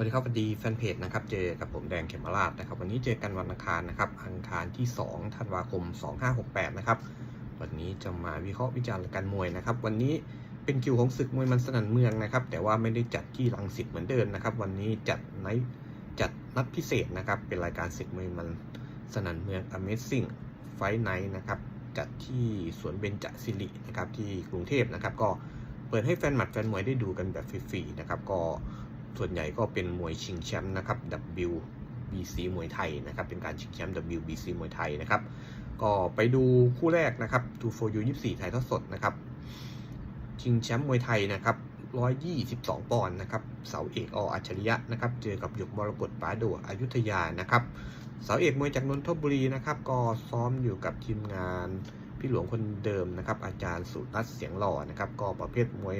วัสดีครับสวัสดีแฟนเพจนะครับเจอกับผมแดงเขมราชนะครับ วันนี้เจอกันวันอังคารนะครับอังคารที่2ธันวาคม 2568 นะครับ วันนี้จะมาวิเคราะห์วิจารณ์การมวยนะครับ วันนี้เป็นคิวของศึกมวยมันสนั่นเมืองนะครับ แต่ว่าไม่ได้จัดที่ลังสิตเหมือนเดิมนะครับ วันนี้จัดในจัดนัดพิเศษนะครับ เป็นรายการศึกมวยมันสนั่นเมือง Amazing Fight Night นะครับจัดที่สวนเบญจศิรินะครับที่กรุงเทพนะครับ ก็เปิดให้แฟนหมัดแฟนมวยได้ดูกันแบบฟรีๆนะครับ ก็ ส่วนใหญ่ก็เป็นมวยชิงแชมป์นะครับ WBC มวยไทยนะครับ เป็นการชิงแชมป์ WBC มวยไทยนะครับ ก็ไปดูคู่แรกนะครับ 2 for you 24ถ่ายทอดสดนะครับ ชิงแชมป์มวยไทยนะครับ122 ปอนด์นะครับ เสาเอกออัจฉริยะนะครับ เจอกับหยกมรกตป้าโดอยุธยานะครับ เสาเอกมวยจากนนทบุรีนะครับ ก็ซ้อมอยู่กับทีมงานพี่หลวงคนเดิมนะครับ อาจารย์สุรัตน์เสียงหล่อนะครับ ก็ประเภทมวย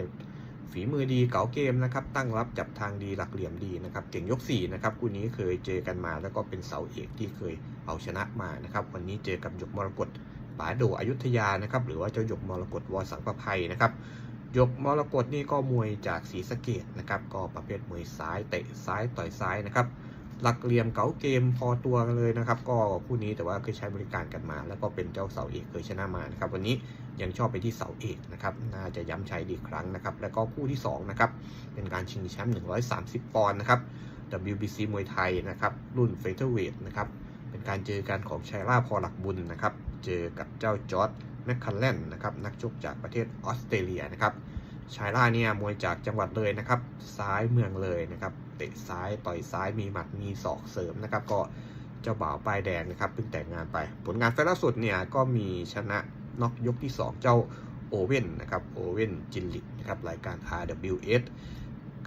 ฝีมือดีเก๋าเกมนะครับตั้งรับจับทางดีหลักเหลี่ยมดีนะครับเก่งยก4นะครับคู่นี้เคยเจอกันมาแล้วก็เป็นเสาเอกที่เคยเอาชนะมานะครับวันนี้เจอกับหยกมรกตป๋าโดอยุธยานะครับหรือว่าเจ้าหยกมรกตวอสังประภัยนะครับหยกมรกตนี่ก็มวยจากศรีสะเกดนะครับก็ประเภทมวยซ้ายเตะซ้ายต่อยซ้ายนะครับ หลักเหลี่ยมเก๋าเกมพอตัวกันเลยนะครับ ก็คู่นี้แต่ว่าเคยใช้บริการกันมา แล้วก็เป็นเจ้าเสาเอกเคยชนะมานะครับ วันนี้ยังชอบไปที่เสาเอกนะครับ น่าจะย้ำชัยอีกครั้งนะครับ แล้วก็คู่ที่2นะครับ เป็นการชิงแชมป์130 ปอนด์นะครับ WBC มวยไทยนะครับ รุ่นเฟเธอร์เวทนะครับ เป็นการเจอกันของชัยราพอหลักบุญนะครับ เจอกับเจ้าจอร์ดแมคคัลแลนนะครับ นักชกจากประเทศออสเตรเลียนะครับ ชายล่าเนี่ยมวยจากจังหวัดเลยนะครับ ซ้ายเมืองเลยนะครับ เตะซ้ายต่อยซ้ายมีหมัดมีศอกเสริมนะครับ ก็เจ้าบ่าวปลายแดงนะครับเพิ่งแต่งงานไป ผลงานไฟล์ล่าสุดเนี่ยก็มีชนะน็อกยกที่ 2 เจ้าโอเว่นนะครับโอเว่นจินลิกนะครับรายการ RWS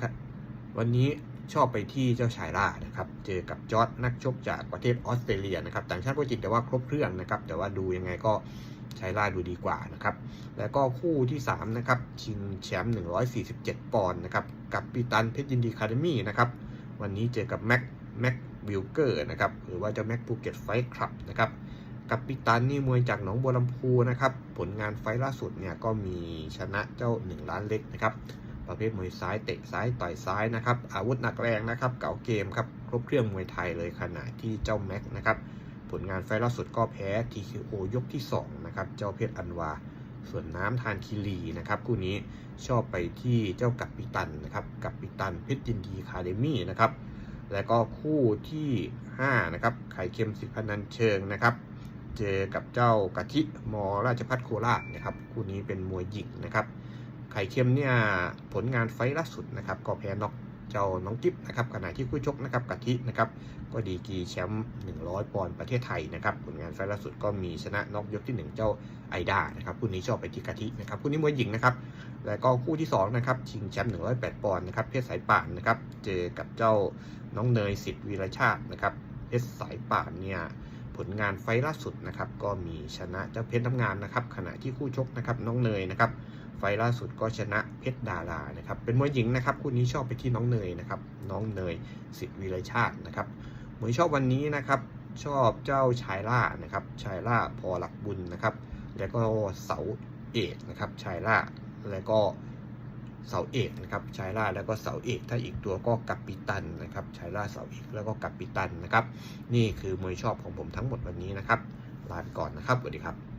ครับวันนี้ ชอบไปที่เจ้าชายล่านะครับ เจอกับจอร์ดนักชกจากประเทศออสเตรเลียนะครับต่างชาติก็จริงแต่ว่าครบเครื่องนะครับ แต่ว่าดูยังไงก็ชายล่าดูดีกว่านะครับ แล้วก็คู่ที่3นะครับชิงแชมป์147 ปอนด์นะครับกับปีตันเพชรยินดีคาเดมี่นะครับวันนี้เจอกับแม็กแม็กวิลเกอร์นะครับหรือว่าเจ้าแม็กภูเก็ตไฟท์คลับนะครับกับปิตันนี่มวยจากหนองบัวลำพูนะครับผลงานไฟท์ล่าสุดเนี่ยก็มีชนะเจ้า1ล้านเล็กนะครับ ประเภทมวยซ้ายเตะซ้ายต่อยซ้ายนะครับ อาวุธหนักแรงนะครับ เก่าเกมครับ ครบเครื่องมวยไทยเลยขณะที่เจ้าแม็กนะครับ ผลงานไฟล์ล่าสุดก็แพ้ TKO ยกที่ 2 นะครับ เจ้าเพชรอันวา ส่วนน้ำทานคีรีนะครับ คู่นี้ชอบไปที่เจ้ากัปปิตันนะครับ กัปปิตันเพชรยินดีคาเดมี่นะครับ แล้วก็คู่ที่ 5 นะครับ ไข่เค็มสิพนันเชิงนะครับเจอกับเจ้ากะทิมอราชพัฒโคราชนะครับ คู่นี้เป็นมวยหญิงนะครับ ไข่เค็มเนี่ยผลงานไฟล์ล่าสุดนะครับก็แพ้น็อกเจ้าน้องกิ๊บนะครับขณะที่คู่ชกนะครับกะทินะครับก็ดีกรีแชมป์100 ปอนด์ประเทศไทยนะครับผลงานไฟล์ล่าสุดก็มีชนะน็อกยกที่ 1 เจ้าไอดานะครับคู่นี้ชอบไปที่กะทินะครับคู่นี้มวยหญิงนะครับแล้วก็คู่ที่2นะครับชิงแชมป์108 ปอนด์นะครับเพชรสายป่านนะครับเจอกับเจ้าน้องเนยสิทธิ์วีรชาตินะครับเพชรสายป่านเนี่ยผลงานไฟล์ล่าสุดนะครับก็มีชนะเจ้าเพชรน้ำงามนะครับขณะที่คู่ชกนะครับน้องเนยนะครับ ฟล์ล่าสุดก็ชนะเพชรดารานะครับ เป็นมวยหญิงนะครับคู่นี้ชอบไปที่น้องเนยนะครับ น้องเนยสิทธิวีรชาตินะครับมวยชอบวันนี้นะครับ ชอบเจ้าชายล่านะครับ ชายล่าพอหลักบุญนะครับ แล้วก็เสาเอกนะครับ ชายล่าแล้วก็เสาเอกนะครับชายล่าแล้วก็เสาเอก ถ้าอีกตัวก็กัปปิตันนะครับชายล่าเสาเอกแล้วก็กัปปิตันนะครับ นี่คือมวยชอบของผมทั้งหมดวันนี้นะครับลาไปก่อนนะครับสวัสดีครับ